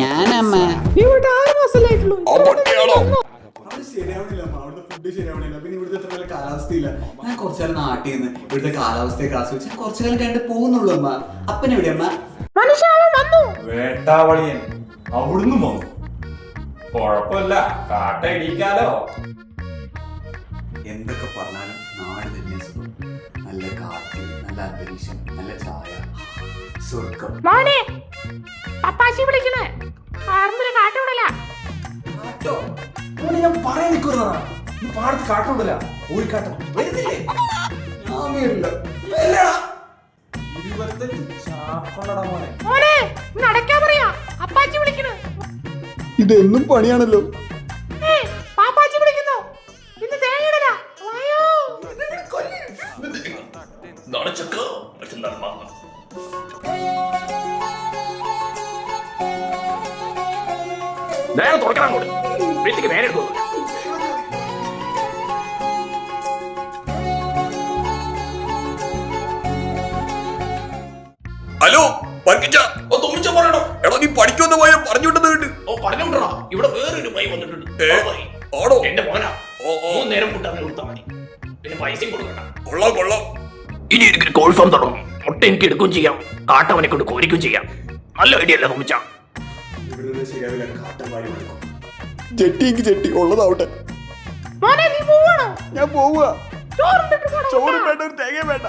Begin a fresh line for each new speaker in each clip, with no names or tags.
ഞാനമ്മ.
ഇവിടെ ആറ് മാസമായിട്ടുള്ളൂ
അവിടെ ശരിയാവണില്ല അമ്മ. അവിടുത്തെ ഫുഡ് ശരിയാവണില്ല. പിന്നെ ഇവിടുത്തെ അത്ര നല്ല കാലാവസ്ഥയില്ല. ഞാൻ കുറച്ചുകാലം നാട്ടിൽ നിന്ന് ഇവിടുത്തെ കാലാവസ്ഥയൊക്കെ ആസ്വദിച്ച് ഞാൻ കുറച്ചുകാലം കണ്ട് പോകുന്നുള്ളൂ അമ്മ. അപ്പൻ എവിടെ അമ്മ?
മനുഷ്യ വന്നു.
വേട്ടാവളിയൻ അവിടുന്ന് വന്നു. കുഴപ്പമില്ല. കാട്ട ഇടിക്കാലോ.
എന്തൊക്കെ പറഞ്ഞാലും നാട് തന്നെ സുഖം. നല്ല കാറ്റ് നല്ല അന്തരീക്ഷം നല്ല ചായ. സ്വർഗം.
മോനെ പപ്പാശി വിളിക്കണേ. പറമ്പിൽ കാട്ടുവിടല
ഞാൻ പറയാൻ നിൽക്കുന്നതാ. നീ പാടത്ത് കാട്ടുണ്ടല്ല ഊഴിക്കാട്ടം വരുന്നില്ലേ? ഞാൻ വരില്ല ഇതെന്നും പണിയാണല്ലോ.
പാപ്പാച്ചി
നേരെ തുറക്കണം അങ്ങോട്ട്. വീട്ടിക്ക് നേരെ എടുക്കുന്നു
ഹലോ വർക്കിച്ച
തുമ്മിച്ച പറയണോ
എടാ നീ പഠിക്കുന്ന പോയ പറഞ്ഞുവിട്ടെന്ന് കേട്ട്.
ഓ പറഞ്ഞോണ്ടാ ഇവിടെ വേറൊരു പൈ വന്നിട്ടുണ്ട്.
ആണോ?
എന്റെ മോനാ.
ഓ, ഓ.
നേരം ഫുഡ് അവന് കൊടുത്താൽ മതി. പിന്നെ പൈസയും കൊടുക്കണ്ട.
കൊള്ളാം കൊള്ളാം.
ഇനി എനിക്ക് കോഴി ഫാം തുടങ്ങും. മുട്ട എനിക്ക് എടുക്കുകയും ചെയ്യാം. കാട്ടവനെ കൊണ്ട് കോരിക്കുകയും ചെയ്യാം. നല്ല ഐഡിയ അല്ലേ
തോമിച്ച കൊടുക്കും
ചെട്ടിയെങ്കിൽ ഉള്ളതാവട്ടെ.
മോനെ നീ പോവാണോ?
ഞാൻ പോവുക.
ചോറുണ്ടിട്ട് പോണോ
ചോറും വേണ്ട ഒരു തേങ്ങ വേണ്ട.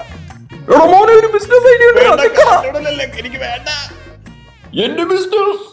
എടാ മോനെ ഒരു ബിസിനസ് ഐഡിയ
വേണ്ട, എനിക്ക് വേണ്ട.
എന്റെ ബിസിനസ്